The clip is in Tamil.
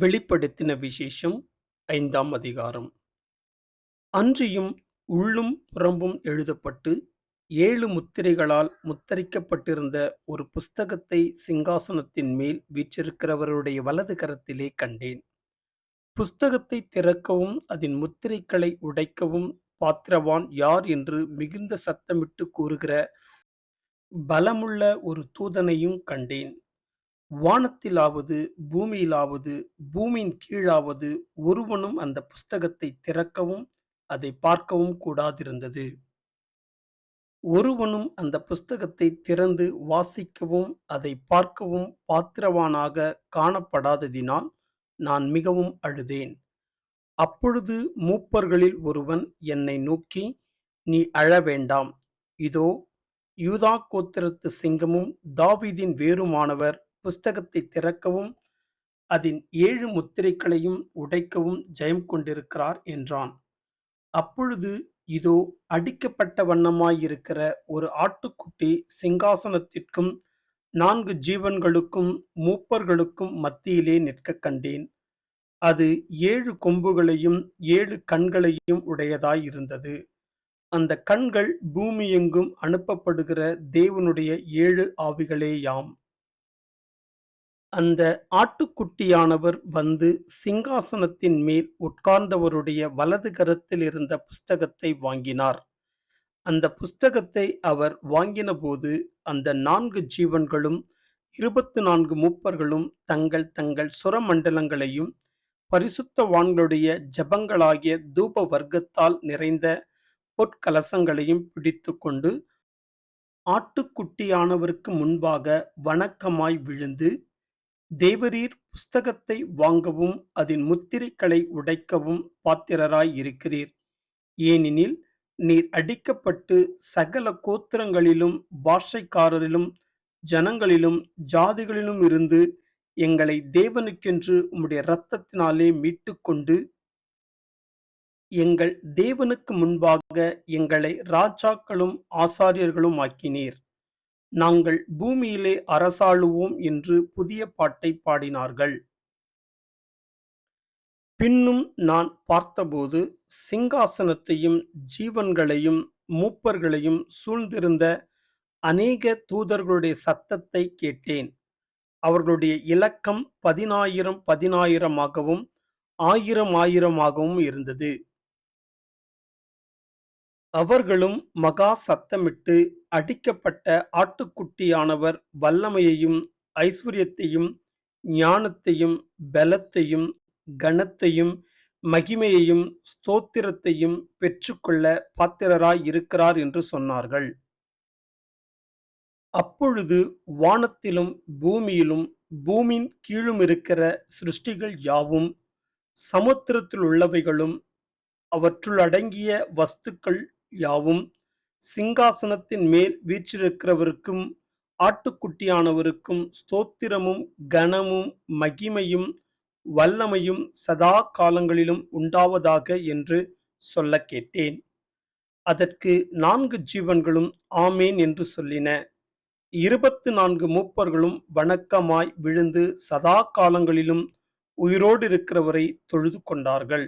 வெளிப்படுத்தின விசேஷம் ஐந்தாம் அதிகாரம். அன்றியும் உள்ளும் புறம்பும் எழுதப்பட்டு ஏழு முத்திரைகளால் முத்தரிக்கப்பட்டிருந்த ஒரு புஸ்தகத்தை சிங்காசனத்தின் மேல் வீற்றிருக்கிறவருடைய வலது கரத்திலே கண்டேன். புஸ்தகத்தை திறக்கவும் அதன் முத்திரைகளை உடைக்கவும் பாத்திரவான் யார் என்று மிகுந்த சத்தமிட்டு கூறுகிற பலமுள்ள ஒரு தூதனையும் கண்டேன். வானத்திலாவது பூமியிலாவது பூமியின் கீழாவது ஒருவனும் அந்த புஸ்தகத்தை திறக்கவும் அதை பார்க்கவும் கூடாதிருந்தது. ஒருவனும் அந்த புஸ்தகத்தை திறந்து வாசிக்கவும் அதை பார்க்கவும் பாத்திரவானாக காணப்படாததினால் நான் மிகவும் அழுதேன். அப்பொழுது மூப்பர்களில் ஒருவன் என்னை நோக்கி நீ அழ வேண்டாம். இதோ யூதா கோத்திரத்து சிங்கமும் தாவீதின் வேறுமானவர் புஸ்தகத்தை திறக்கவும் அதன் ஏழு முத்திரைகளையும் உடைக்கவும் ஜெயம் கொண்டிருக்கிறார் என்றான். அப்பொழுது இதோ அடிக்கப்பட்ட வண்ணமாயிருக்கிற ஒரு ஆட்டுக்குட்டி சிங்காசனத்திற்கும் நான்கு ஜீவன்களுக்கும் மூப்பர்களுக்கும் மத்தியிலே நிற்க கண்டேன். அது ஏழு கொம்புகளையும் ஏழு கண்களையும் உடையதாயிருந்தது. அந்த கண்கள் பூமியெங்கும் அனுப்பப்படுகிற தேவனுடைய ஏழு ஆவிகளேயாம். அந்த ஆட்டுக்குட்டியானவர் வந்து சிங்காசனத்தின் மேல் உட்கார்ந்தவருடைய வலது கரத்தில் இருந்த புஸ்தகத்தை வாங்கினார். அந்த புஸ்தகத்தை அவர் வாங்கினபோது அந்த நான்கு ஜீவன்களும் இருபத்து நான்கு மூப்பர்களும் தங்கள் தங்கள் சுரமண்டலங்களையும் பரிசுத்தவான்களுடைய ஜபங்களாகிய தூப வர்க்கத்தால் நிறைந்த பொற்கலசங்களையும் பிடித்து கொண்டு ஆட்டுக்குட்டியானவருக்கு முன்பாக வணக்கமாய் விழுந்து தேவரீர் புஸ்தகத்தை வாங்கவும் அதன் முத்திரைகளை உடைக்கவும் பாத்திரராய் இருக்கிறீர். ஏனெனில் நீர் அடிக்கப்பட்டு சகல கோத்திரங்களிலும் பாஷைக்காரரிலும் ஜனங்களிலும் ஜாதிகளிலும் இருந்து எங்களை தேவனுக்கென்று உம்முடைய இரத்தத்தினாலே மீட்டுக்கொண்டு எங்கள் தேவனுக்கு முன்பாக எங்களை ராஜாக்களும் ஆசாரியர்களும் ஆக்கினீர். நாங்கள் பூமியிலே அரசாளுவோம் என்று புதிய பாட்டை பாடினார்கள். பின்னும் நான் பார்த்தபோது சிங்காசனத்தையும் ஜீவன்களையும் மூப்பர்களையும் சூழ்ந்திருந்த அநேக தூதர்களுடைய சத்தத்தை கேட்டேன். அவர்களுடைய இலக்கம் பதினாயிரம் பதினாயிரமாகவும் ஆயிரம் ஆயிரமாகவும் இருந்தது. அவர்களும் மகா சத்தமிட்டு அடிக்கப்பட்ட ஆட்டுக்குட்டியானவர் வல்லமையையும் ஐஸ்வர்யத்தையும் ஞானத்தையும் பலத்தையும் கனத்தையும் மகிமையையும் ஸ்தோத்திரத்தையும் பெற்றுக்கொள்ள பாத்திரராய் இருக்கிறார் என்று சொன்னார்கள். அப்பொழுது வானத்திலும் பூமியிலும் பூமியின் கீழும் இருக்கிற சிருஷ்டிகள் யாவும் சமுத்திரத்தில் உள்ளவைகளும் அவற்றுள் அடங்கிய வஸ்துக்கள் யாவும் சிங்காசனத்தின் மேல் வீற்றிருக்கிறவருக்கும் ஆட்டுக்குட்டியானவருக்கும் ஸ்தோத்திரமும் கனமும் மகிமையும் வல்லமையும் சதா காலங்களிலும் உண்டாவதாக என்று சொல்ல கேட்டேன். அதற்கு நான்கு ஜீவன்களும் ஆமேன் என்று சொல்லின. இருபத்து நான்கு மூப்பர்களும் வணக்கமாய் விழுந்து சதா காலங்களிலும் உயிரோடு இருக்கிறவரை தொழுது கொண்டார்கள்.